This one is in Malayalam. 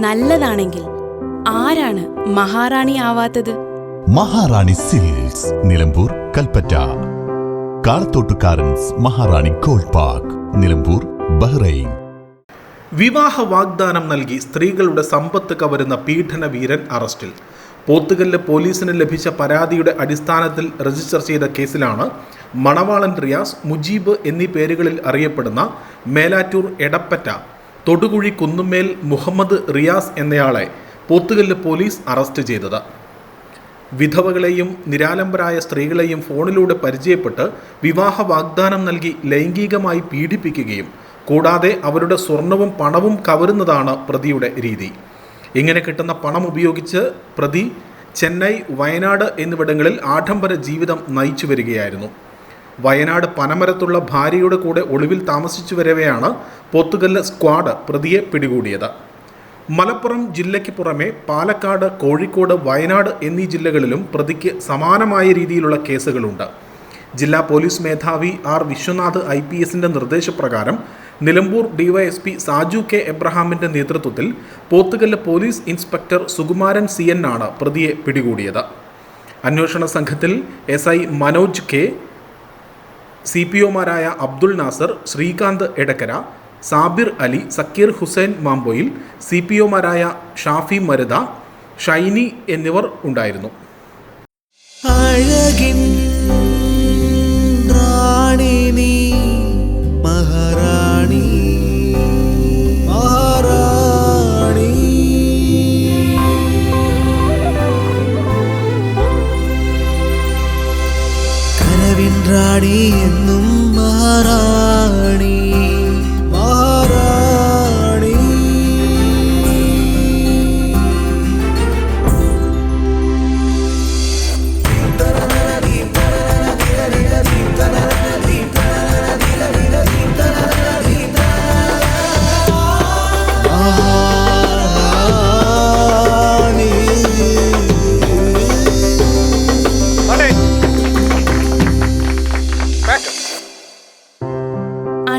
നല്ലതാണെങ്കിൽ ആരാണ് മഹാറാണി ആവാത്തത്? Maharani silks Nilambur Kalpetta. കാളത്തോട്ടുകാരൻസ് Maharani gold park Nilambur Bahrain. വിവാഹ വാഗ്ദാനം നൽകി സ്ത്രീകളുടെ സമ്പത്ത് കവരുന്ന പീഡന വീരൻ അറസ്റ്റിൽ. പോത്തുകല്ല് പോലീസിന് ലഭിച്ച പരാതിയുടെ അടിസ്ഥാനത്തിൽ രജിസ്റ്റർ ചെയ്ത കേസിലാണ് മണവാളൻ റിയാസ് മുജീബ് എന്നീ പേരുകളിൽ അറിയപ്പെടുന്ന മേലാറ്റൂർ എടപ്പറ്റ തൊടുകുഴി കുന്നുമേൽ മുഹമ്മദ് റിയാസ് എന്നയാളെ പോത്തുകല്ല് പോലീസ് അറസ്റ്റ് ചെയ്തത്. വിധവകളെയും നിരാലംബരായ സ്ത്രീകളെയും ഫോണിലൂടെ പരിചയപ്പെട്ട് വിവാഹ വാഗ്ദാനം നൽകി ലൈംഗികമായി പീഡിപ്പിക്കുകയും കൂടാതെ അവരുടെ സ്വർണവും പണവും കവരുന്നതാണ് പ്രതിയുടെ രീതി. ഇങ്ങനെ കിട്ടുന്ന പണം ഉപയോഗിച്ച് പ്രതി ചെന്നൈ വയനാട് എന്നിവിടങ്ങളിൽ ആഡംബര ജീവിതം നയിച്ചു വരികയായിരുന്നു വയനാട് പനമരത്തുള്ള ഭാര്യയുടെ കൂടെ ഒളിവിൽ താമസിച്ചു വരവെയാണ് പോത്തുകല്ല് സ്ക്വാഡ് പ്രതിയെ പിടികൂടിയത്. മലപ്പുറം ജില്ലയ്ക്ക് പുറമെ പാലക്കാട് കോഴിക്കോട് വയനാട് എന്നീ ജില്ലകളിലും പ്രതിക്ക് സമാനമായ രീതിയിലുള്ള കേസുകളുണ്ട്. ജില്ലാ പോലീസ് മേധാവി ആർ വിശ്വനാഥ് ഐ പി എസിന്റെ നിർദ്ദേശപ്രകാരം Nilambur D Y S P Saju K എബ്രഹാമിന്റെ നേതൃത്വത്തിൽ Pothukallu police inspector Sukumaran C N ആണ് പ്രതിയെ പിടികൂടിയത്. അന്വേഷണ സംഘത്തിൽ S I Manoj K C P ഒമാരായ Abdul Nasar Srikanth Edakkara Sabir Ali Zakir Hussain മാമ്പോയിൽ C P ഒമാരായ ഷാഫി മരുത ഷൈനി എന്നിവർ ഉണ്ടായിരുന്നു. അഴകിൻ നീ റാണി എന്നും മഹാറാണി